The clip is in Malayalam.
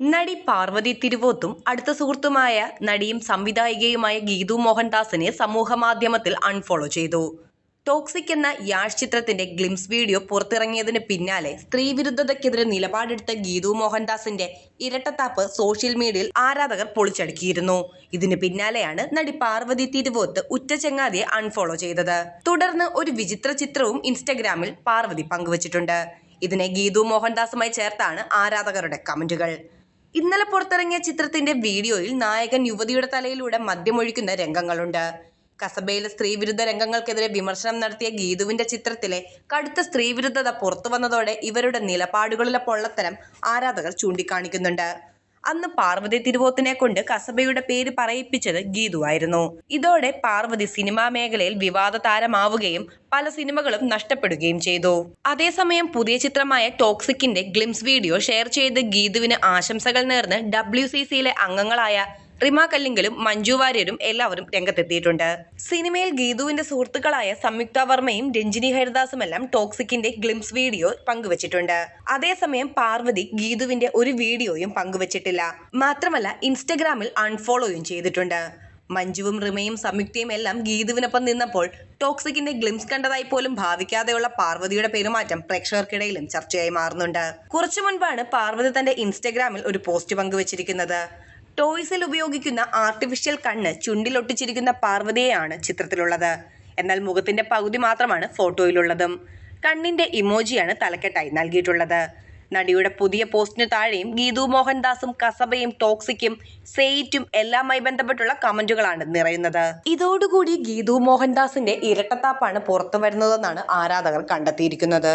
നടി പാർവതി തിരുവോത്തും അടുത്ത സുഹൃത്തുമായ നടിയും സംവിധായികയുമായ ഗീതു മോഹൻദാസിനെ സമൂഹമാധ്യമത്തിൽ അൺഫോളോ ചെയ്തു. ടോക്സിക് എന്ന യാഷ് ചിത്രത്തിന്റെ ഗ്ലിംസ് വീഡിയോ പുറത്തിറങ്ങിയതിന് പിന്നാലെ സ്ത്രീവിരുദ്ധതയ്ക്കെതിരെ നിലപാടെടുത്ത ഗീതു മോഹൻദാസിന്റെ ഇരട്ടത്താപ്പ് സോഷ്യൽ മീഡിയയിൽ ആരാധകർ പൊളിച്ചടുക്കിയിരുന്നു. ഇതിന് പിന്നാലെയാണ് നടി പാർവതി തിരുവോത്ത് ഉറ്റ ചങ്ങാതിയെ അൺഫോളോ ചെയ്തത്. തുടർന്ന് ഒരു വിചിത്ര ചിത്രവും ഇൻസ്റ്റഗ്രാമിൽ പാർവതി പങ്കുവച്ചിട്ടുണ്ട്. ഇതിനെ ഗീതു മോഹൻദാസുമായി ചേർത്താണ് ആരാധകരുടെ കമന്റുകൾ. ഇന്നലെ പുറത്തിറങ്ങിയ ചിത്രത്തിന്റെ വീഡിയോയിൽ നായകൻ യുവതിയുടെ തലയിലൂടെ മദ്യമൊഴിക്കുന്ന രംഗങ്ങളുണ്ട്. കസബയിലെ സ്ത്രീവിരുദ്ധ രംഗങ്ങൾക്കെതിരെ വിമർശനം നടത്തിയ ഗീതുവിന്റെ ചിത്രത്തിലെ കടുത്ത സ്ത്രീവിരുദ്ധത പുറത്തു വന്നതോടെ ഇവരുടെ നിലപാടുകളിലെ പൊള്ളത്തരം ആരാധകർ ചൂണ്ടിക്കാണിക്കുന്നുണ്ട്. അന്ന് പാർവതി തിരുവോത്തിനെ കൊണ്ട് കസബയുടെ പേര് പറയിപ്പിച്ചത് ഗീതു ആയിരുന്നു. ഇതോടെ പാർവതി സിനിമാ മേഖലയിൽ വിവാദ താരമാവുകയും പല സിനിമകളും നഷ്ടപ്പെടുകയും ചെയ്തു. അതേസമയം പുതിയ ചിത്രമായ ടോക്സിക്കിന്റെ ഗ്ലിംസ് വീഡിയോ ഷെയർ ചെയ്ത് ഗീതുവിന് ആശംസകൾ നേർന്ന് ഡബ്ല്യു സി സിയിലെ അംഗങ്ങളായ റിമ കല്ലിങ്കലും മഞ്ജു വാര്യരും എല്ലാവരും രംഗത്തെത്തിയിട്ടുണ്ട്. സിനിമയിൽ ഗീതുവിന്റെ സുഹൃത്തുക്കളായ സംയുക്ത വർമ്മയും രഞ്ജിനി ഹരിദാസും എല്ലാം ടോക്സിക്കിന്റെ ഗ്ലിംസ് വീഡിയോ പങ്കുവച്ചിട്ടുണ്ട്. അതേസമയം പാർവതി ഗീതുവിന്റെ ഒരു വീഡിയോയും പങ്കുവച്ചിട്ടില്ല. മാത്രമല്ല ഇൻസ്റ്റഗ്രാമിൽ അൺഫോളോയും ചെയ്തിട്ടുണ്ട്. മഞ്ജുവും റിമയും സംയുക്തയും എല്ലാം ഗീതുവിനൊപ്പം നിന്നപ്പോൾ ടോക്സിക്കിന്റെ ഗ്ലിംസ് കണ്ടതായി പോലും ഭാവിക്കാതെയുള്ള പാർവതിയുടെ പെരുമാറ്റം പ്രേക്ഷകർക്കിടയിലും ചർച്ചയായി മാറുന്നുണ്ട്. കുറച്ചു മുൻപാണ് പാർവതി തന്റെ ഇൻസ്റ്റഗ്രാമിൽ ഒരു പോസ്റ്റ് പങ്കുവച്ചിരിക്കുന്നത്. ടോയ്സിൽ ഉപയോഗിക്കുന്ന ആർട്ടിഫിഷ്യൽ കണ്ണ് ചുണ്ടിലൊട്ടിച്ചിരിക്കുന്ന പാർവതിയെയാണ് ചിത്രത്തിലുള്ളത്. എന്നാൽ മുഖത്തിന്റെ പകുതി മാത്രമാണ് ഫോട്ടോയിലുള്ളതും. കണ്ണിന്റെ ഇമോജിയാണ് തലക്കെട്ടായി നൽകിയിട്ടുള്ളത്. നടിയുടെ പുതിയ പോസ്റ്റിന് താഴെയും ഗീതു മോഹൻദാസും കസബയും ടോക്സിക്കും സെയിറ്റും എല്ലാമായി ബന്ധപ്പെട്ടുള്ള കമന്റുകളാണ് നിറയുന്നത്. ഇതോടുകൂടി ഗീതു മോഹൻദാസിന്റെ ഇരട്ടത്താപ്പാണ് പുറത്തു വരുന്നതെന്നാണ് ആരാധകർ കണ്ടെത്തിയിരിക്കുന്നത്.